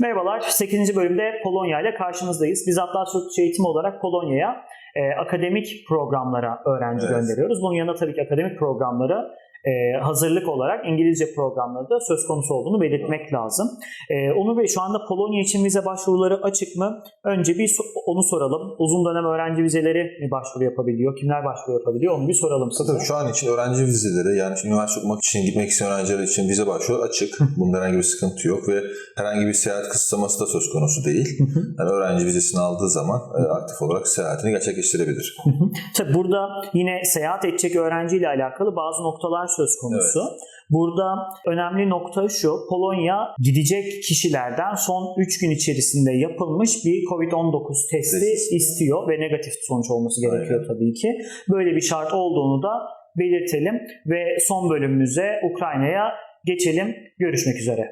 Merhabalar, 8. bölümde Polonya ile karşınızdayız. Biz Atlas Yurtdışı Eğitimi olarak Polonya'ya e, akademik programlara öğrenci Evet. gönderiyoruz. Bunun yanında tabii ki akademik programları e, hazırlık olarak İngilizce programları da söz konusu olduğunu belirtmek lazım. E, Onur Bey şu anda Polonya için vize başvuruları açık mı? Önce bir onu soralım. Uzun dönem öğrenci vizeleri mi başvuru yapabiliyor? Kimler başvuru yapabiliyor? Onu bir soralım size. Tabii şu an için öğrenci vizeleri yani üniversite okumak için gitmek isteyen öğrenciler için vize başvuru açık. Bunda herhangi bir sıkıntı yok ve herhangi bir seyahat kısıtlaması da söz konusu değil. Yani öğrenci vizesini aldığı zaman e, aktif olarak seyahatini gerçekleştirebilir. Tabii burada yine seyahat edecek öğrenciyle alakalı bazı noktalar söz konusu. Burada önemli nokta şu, Polonya gidecek kişilerden son 3 gün içerisinde yapılmış bir COVID-19 testi Test. istiyor ve negatif sonuç olması gerekiyor Aynen. tabii ki. Böyle bir şart olduğunu da belirtelim ve son bölümümüze Ukrayna'ya geçelim. Görüşmek üzere.